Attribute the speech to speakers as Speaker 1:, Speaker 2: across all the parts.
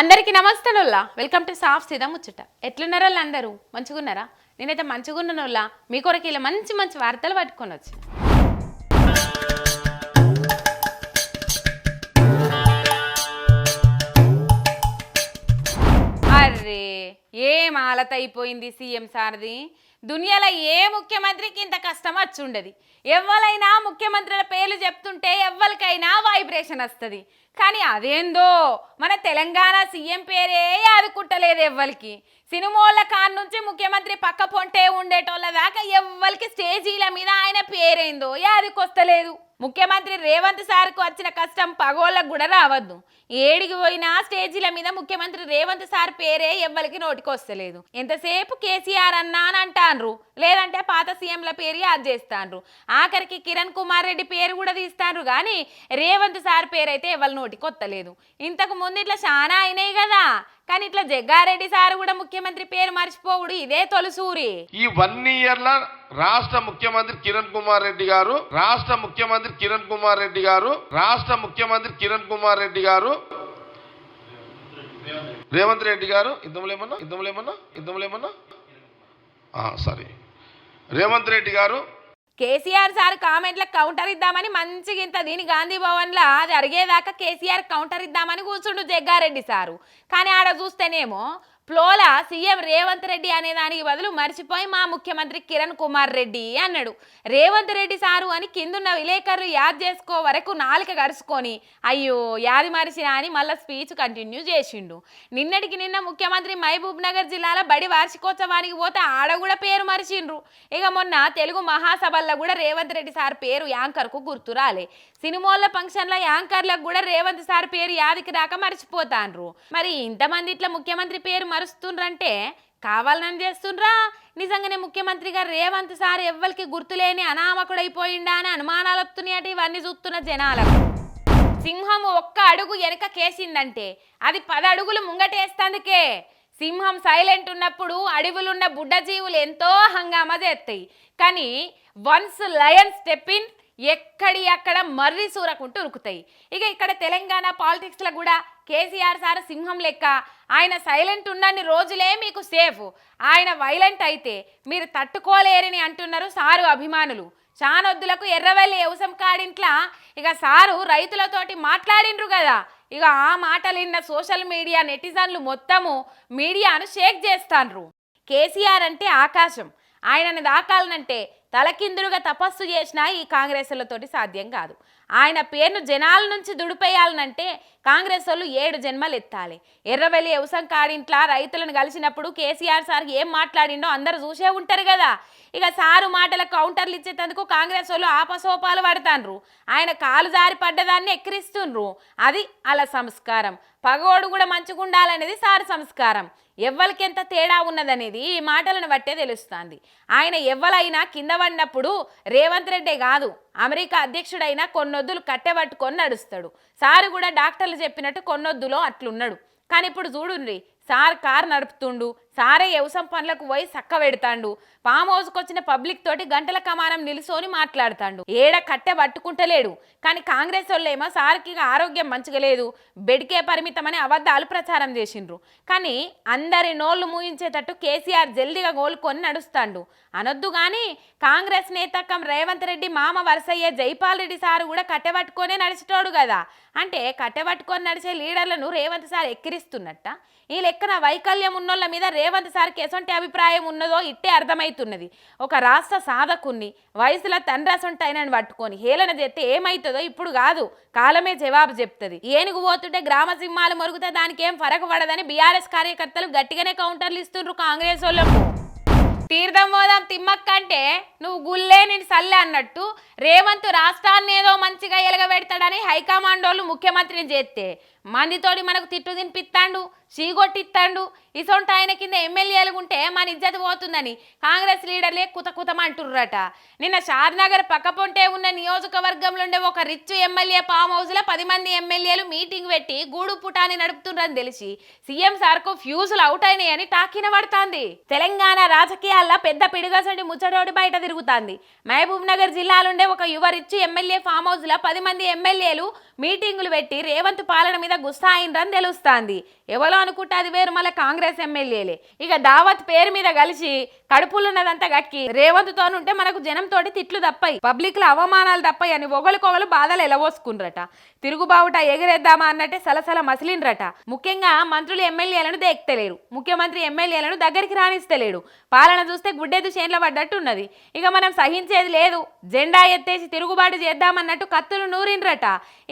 Speaker 1: అందరికీ నమస్తేనుల్లా welcome to సాఫ్ సీదా ముచ్చట. ఎట్లున్నారో అందరూ మంచిగున్నారా? నేనైతే మంచిగున్నానుల్లా మీ కొరకు ఇలా మంచి మంచి వార్తలు పట్టుకొని వచ్చి. అరే ఏం ఆలత అయిపోయింది సీఎం సార్ది? దునియాలో ఏ ముఖ్యమంత్రికి ఇంత కష్టం వచ్చుండదు ఎవ్వలైనా ముఖ్యమంత్రుల పేర్లు చెప్తుంటే ఎవ్వరికైనా వైబ్రేషన్ వస్తుంది. కానీ అదేందో? మన తెలంగాణ సీఎం పేరే ఆదుకుంటలేదు ఎవ్వరికి సినిమాల కాడ నుంచి ముఖ్యమంత్రి పక్క పొంటే ఉండేటోళ్ళ దాకా ఎవ్వరికి స్టేజీల మీద ఆయన పేరేందో? యాదికొస్తలేదు. ముఖ్యమంత్రి రేవంత్ సార్కు వచ్చిన కష్టం పగోళ్ళకు కూడా రావద్దు. ఏడికి పోయినా స్టేజీల మీద ముఖ్యమంత్రి రేవంత్ సార్ పేరే ఎవ్వరికి నోటికి వస్తలేదు ఎంతసేపు కేసీఆర్ అన్నా అని అంటాన్రు లేదంటే పాత సీఎంల పేరు యాద్ చేస్తాన్రు? ఆఖరికి కిరణ్ కుమార్ రెడ్డి పేరు కూడా తీస్తాన్రు కానీ రేవంత్ సార్ పేరు అయితే నోటికి లేదు. ఇంతకు ముందు ఇట్లా చాలా అయినాయి కదా. కానీ ఇట్లా జగ్గారెడ్డి సార్ కూడా ముఖ్యమంత్రి పేరు మర్చిపోవుడు. ఇదే తొలసూరి.
Speaker 2: ఈ వన్ ఇయర్ లా రాష్ట్ర ముఖ్యమంత్రి కిరణ్ కుమార్ రెడ్డి గారు రాష్ట్ర ముఖ్యమంత్రి కిరణ్ కుమార్ రెడ్డి గారు రాష్ట్ర ముఖ్యమంత్రి కిరణ్ కుమార్ రెడ్డి గారు రేవంత్ రెడ్డి గారు ఇద్దములేమన్నా ఇద్దములేమన్నా ఇద్దములేమన్నా sorry. Revanth Reddy garu
Speaker 1: KCR sir కామెంట్లకు counter ఇద్దామని మంచిగా ఇంత దీని గాంధీ భవన్లో అది అరిగేదాకా కేసీఆర్ కౌంటర్ ఇద్దామని కూర్చుండు జగ్గారెడ్డి సారు. కానీ ఆడ చూస్తేనేమో ప్లోల సీఎం రేవంత్ రెడ్డి అనే దానికి బదులు మర్చిపోయి మా ముఖ్యమంత్రి కిరణ్ కుమార్ రెడ్డి అన్నాడు. రేవంత్ రెడ్డి సారు అని కిందున్న విలేకరులు యాద్ చేసుకో వరకు నాలుక గడుచుకొని అయ్యో యాది మరిచిన అని మళ్ళీ స్పీచ్ కంటిన్యూ చేసిండు. నిన్నటికి నిన్న ముఖ్యమంత్రి మహబూబ్ నగర్ జిల్లాలో బడి వార్షికోత్సవానికి పోతే ఆడ కూడా పేరు మరిచిండ్రు. ఇక మొన్న తెలుగు మహాసభల్లో కూడా రేవంత్ రెడ్డి సార్ పేరు యాంకర్కు గుర్తు రాలే. సినిమాల ఫంక్షన్ల యాంకర్లకు కూడా రేవంత్ సార్ పేరు యాదికి రాక మర్చిపోతాండ్రు. మరి ఇంతమంది ఇట్లా ముఖ్యమంత్రి పేరు మరుస్తుండ్రంటే కావాలని చేస్తుండ్రా. నిజంగానే ముఖ్యమంత్రి గారు రేవంత్ సార్ ఎవ్వరికి గుర్తులేని అనామకుడైపోయిండా అని అనుమానాలు వస్తున్నాయట ఇవన్నీ చూస్తున్న జనాలకు. సింహం ఒక్క అడుగు వెనక కేసిందంటే అది పది అడుగులు ముంగటేస్తందుకే. సింహం సైలెంట్ ఉన్నప్పుడు అడవులున్న బుడ్డ జీవులు ఎంతో హంగామా చేస్తాయి. కానీ వన్స్ లయన్ స్టెప్ ఇన్ ఎక్కడి అక్కడ మర్రి సూరకుంటూ ఉరుకుతాయి. ఇక ఇక్కడ తెలంగాణ పాలిటిక్స్లో కూడా కేసీఆర్ సార్ సింహం లెక్క. ఆయన సైలెంట్ ఉన్నన్ని రోజులే మీకు సేఫ్ ఆయన వైలెంట్ అయితే మీరు తట్టుకోలేరని అంటున్నారు సారు అభిమానులు. చానొద్దులకు ఎర్రవెల్లి వ్యవసం కాడింట్లా ఇక సారు రైతులతోటి మాట్లాడిండ్రు కదా. ఇక ఆ మాటలు విన్న సోషల్ మీడియా నెటిజన్లు మొత్తము మీడియాను షేక్ చేస్తాండ్రు. కేసీఆర్ అంటే ఆకాశం. ఆయనను దాకాలనంటే తలకిందులుగా తపస్సు చేసినా ఈ కాంగ్రెస్లతోటి సాధ్యం కాదు. ఆయన పేరును జనాల నుంచి దుడిపేయాలనంటే కాంగ్రెస్ వాళ్ళు ఏడు జన్మలు ఎత్తాలి. ఎర్రవెల్లి వ్యవసాయం కాడింట్లా రైతులను కలిసినప్పుడు కేసీఆర్ సార్ ఏం మాట్లాడిండో అందరు చూసే ఉంటారు కదా. ఇక సారు మాటల కౌంటర్లు ఇచ్చేటందుకు కాంగ్రెస్ వాళ్ళు ఆపసోపాలు పడతాండ్రు ఆయన కాలు జారి పడ్డదాన్ని ఎక్కిరిస్తుండ్రు. అది అలా సంస్కారం. పగోడు కూడా మంచుకుండాలనేది సారు సంస్కారం. ఎవ్వరికి ఎంత తేడా ఉన్నదనేది ఈ మాటలను బట్టే తెలుస్తుంది. ఆయన ఎవ్వలైనా కింద పడినప్పుడు రేవంత్ రెడ్డే కాదు అమెరికా అధ్యక్షుడైనా కొన్నొద్దులు కట్టెబట్టుకొని నడుస్తాడు. సారు కూడా డాక్టర్లు చెప్పినట్టు కొన్నొద్దులో అట్లున్నాడు. కానీ ఇప్పుడు చూడుండ్రి సార్ కార్ నడుపుతుండు సారే వ్యవసాయం పనులకు పోయి సక్క పెడతాండు. ఫామ్ హౌస్కొచ్చిన పబ్లిక్ తోటి గంటల కమానం నిలుసోని మాట్లాడుతాండు. ఏడ కట్టె పట్టుకుంటలేడు. కానీ కాంగ్రెస్ వాళ్ళేమో సార్కి ఆరోగ్యం మంచిగా లేదు. బెడ్కే పరిమితమని అబద్ధాలు ప్రచారం చేసిండ్రు. కానీ అందరి నోళ్ళు మూయించేటట్టు కేసీఆర్ జల్దిగా కోలుకొని నడుస్తాండు. అనొద్దు కానీ కాంగ్రెస్ నేతకం రేవంత్ రెడ్డి మామ వరసయ్య జైపాల్ రెడ్డి సారు కూడా కట్టెబట్టుకొనే నడిచేటోడు కదా. అంటే కట్టెబట్టుకొని నడిచే లీడర్లను రేవంత్ సార్ ఎక్కిరిస్తున్నట్ట? ఈ లెక్కన వైకల్యం ఉన్నోళ్ళ మీద రేవంత్ సార్కి ఎసొంటి అభిప్రాయం ఉన్నదో ఇట్టే అర్థమవుతున్నది ఒక రాష్ట్ర సాధకుణ్ణి వయసులో తండ్రసొంటి అయినని పట్టుకొని హేళన చేస్తే ఏమవుతుందో ఇప్పుడు కాదు కాలమే జవాబు చెప్తుంది. ఏనుగు పోతుంటే గ్రామ సింహాలు మొరుగుతే దానికి ఏం ఫరక పడదని బీఆర్ఎస్ కార్యకర్తలు గట్టిగానే కౌంటర్లు ఇస్తుండ్రు కాంగ్రెస్ వాళ్ళకు. తీర్థం పోదాం తిమ్మక్క అంటే నువ్వు గుల్లే నేను సల్లె అన్నట్టు రేవంత్ రాష్ట్రాన్ని ఏదో మంచిగా ఎలగబెడతాడని హైకమాండోళ్ళు ముఖ్యమంత్రిని చేస్తే మందితోటి మనకు తిట్టు తినిపిస్తాడు చీగొట్టిస్తాడు ఇసొంటి ఆయన కింద ఎమ్మెల్యేలు ఉంటే మన ఇజ్జతి పోతుందని కాంగ్రెస్ లీడర్లే కుతకుతమంటుర్రట నిన్న షాద్నగర్ పక్కపొంటే ఉన్న నియోజకవర్గంలో ఉండే ఒక రిచ్ ఎమ్మెల్యే ఫామ్ హౌస్లో పది మంది ఎమ్మెల్యేలు మీటింగ్ పెట్టి గూడు పుటాని నడుపుతుండ్రని తెలిసి సీఎం సార్కు ఫ్యూజులు అవుట్ అయినాయని టాకిన పడుతోంది. తెలంగాణ రాజకీయాల్లో పెద్ద పిడుగసండి ముచ్చటోడి బయట తిరుగుతుంది. మహబూబ్ నగర్ జిల్లాలుండే ఒక యువ రిచ్ ఎమ్మెల్యే ఫామ్ హౌస్లో పది మంది ఎమ్మెల్యేలు మీటింగులు పెట్టి రేవంత్ పాలన మీద మీద గుస్తా అయిందని తెలుస్తాంది. ఎవరో అనుకుంటే అది వేరు మళ్ళీ కాంగ్రెస్ ఎమ్మెల్యేలే. ఇక దావత్ పేరు మీద కలిసి కడుపులున్నదంతా గక్కి రేవంత్తో ఉంటే మనకు జనంతోటి తిట్లు తప్పాయి పబ్లిక్లో అవమానాలు తప్పాయి అని ఒకరికొకరు బాధలు ఎలవోసుకుండ్రట. తిరుగుబావుట ఎగిరేద్దామా అన్నట్టే సలసల మసిలిండ్రట. ముఖ్యంగా మంత్రులు ఎమ్మెల్యేలను దేక్తలేరు. ముఖ్యమంత్రి ఎమ్మెల్యేలను దగ్గరికి రాణిస్తలేడు పాలన చూస్తే గుడ్డెదు చేన్ల పడ్డట్టున్నది. ఇక మనం సహించేది లేదు. జెండా ఎత్తేసి తిరుగుబాటు చేద్దామన్నట్టు కత్తులు నూరిండ్రట.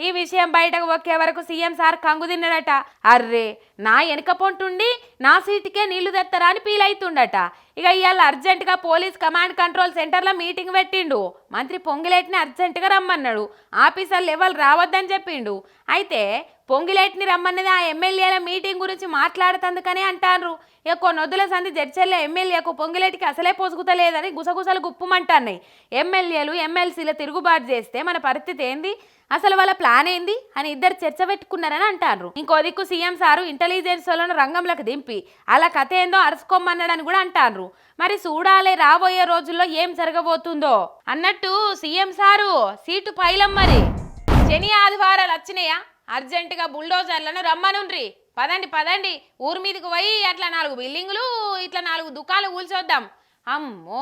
Speaker 1: ఈ విషయం బయటకు ఒక్కే వరకు సీఎం సార్ కంగు తిన్నడట అర్రే నా వెనుక పొంటుండి నా సీటుకే నీళ్ళు తెత్తరా అని ఫీల్ అవుతుండట ఇక ఇవాళ అర్జెంటుగా పోలీస్ కమాండ్ కంట్రోల్ సెంటర్లో మీటింగ్ పెట్టిండు. మంత్రి పొంగిలేటిని అర్జెంటుగా రమ్మన్నాడు. ఆఫీసర్లు ఎవరు రావద్దని చెప్పిండు. అయితే పొంగిలేటిని రమ్మన్నది ఆ ఎమ్మెల్యేల మీటింగ్ గురించి మాట్లాడుతందుకనే అంటారు ఇక కొన్ని సంధి సంది జడ్చెల్ల ఎమ్మెల్యేకు పొంగిలేటికి అసలే పొసుగుతలేదని గుసగుసలు గుప్పమంటున్నాయి. ఎమ్మెల్యేలు ఎమ్మెల్సీల తిరుగుబాటు చేస్తే మన పరిస్థితి ఏంది? అసలు వాళ్ళ ప్లాన్ ఏంది? అని ఇద్దరు చర్చ పెట్టుకున్నారని అంటారు ఇంకో దిక్కు సీఎం సారు ఇంటెలిజెన్స్ వాళ్ళను రంగంలోకి దింపి అలా కథ ఏందో అరుచుకోమన్నాడని కూడా అంటారు మరి చూడాలి రాబోయే రోజుల్లో ఏం జరగబోతుందో? అన్నట్టు సీఎం సారు సీటు పైలం మరి శని ఆదివారాలు వచ్చినాయా? అర్జెంటుగా బుల్డోజర్లను రమ్మనుండ్రి. పదండి పదండి. ఊరి మీదకి పోయి అట్లా నాలుగు బిల్డింగులు ఇట్లా నాలుగు దుకాలు కూల్చొద్దాం. అమ్మో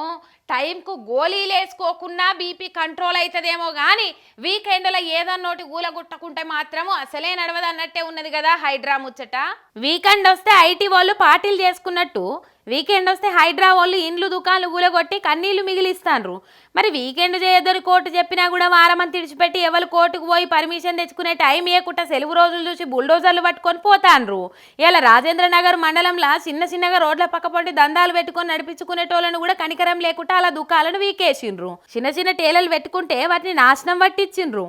Speaker 1: టైంకు గోళీలు వేసుకోకుండా బీపీ కంట్రోల్ అవుతుందేమో కానీ వీకెండ్లో ఏదన్నోటి ఊలగొట్టకుంటే మాత్రము అసలే నడవదు అన్నట్టే ఉన్నది కదా హైడ్రా ముచ్చట. వీకెండ్ వస్తే ఐటీ వాళ్ళు పార్టీలు చేసుకున్నట్టు వీకెండ్ వస్తే హైడ్రా వాళ్ళు ఇండ్లు దుకాణాలు గులగొట్టి కన్నీళ్ళు మిగిలిస్తాన్రు. మరి వీకెండ్ చేయొద్దని కోర్టు చెప్పినా కూడా వారమని తిడిచిపెట్టి ఎవరు కోర్టుకు పోయి పర్మిషన్ తెచ్చుకునే టైం ఇవ్వకుండా సెలవు రోజులు చూసి బుల్డోజర్లు పట్టుకొని పోతాన్రు. ఇలా రాజేంద్ర నగర్ మండలంలో చిన్న చిన్నగా రోడ్ల పక్క పొంటి దందాలు పెట్టుకొని నడిపించుకునేటోళ్ళను కూడా కనికరం లేకుండా అలా దుకాలను వీకేసిండ్రు. చిన్న చిన్న టేలలు పెట్టుకుంటే వాటిని నాశనం పట్టించిండ్రు.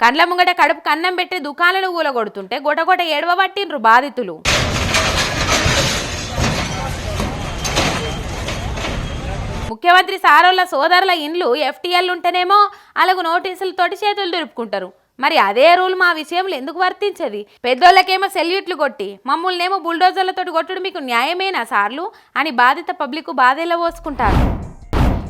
Speaker 1: కండ్ల ముంగట కడుపు కన్నం పెట్టి దుకాణాలను ఊలగొడుతుంటే గొటగొట ఏడవ పట్టిండ్రు బాధితులు. ముఖ్యమంత్రి సారోళ్ళ సోదరుల ఇండ్లు ఎఫ్టీఎల్ ఉంటేనేమో అలాగ నోటీసులతోటి చేతులు దురుపుకుంటారు. మరి అదే రూల్ మా విషయంలో ఎందుకు వర్తించది? పెద్దోళ్ళకేమో సెల్యూట్లు కొట్టి మమ్మల్నేమో బుల్డోజర్లతో కొట్టుడు మీకు న్యాయమేనా సార్లు? అని బాధిత పబ్లిక్ బాధేలా పోసుకుంటారు.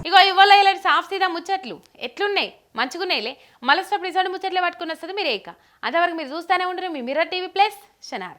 Speaker 1: ఇగో ఇవాళ ఇలాంటి సాఫ్ సీదా ముచ్చట్లు. ఎట్లున్నాయి? మంచిగున్నాయిలే. మలస్టప్ రిజల్ట్ ముచ్చట్లే పట్టుకుని వస్తుంది మీరు ఏక అంతవరకు మీరు చూస్తూనే ఉండరు మీ మిర్రర్ టీవీ ప్లస్ షనార్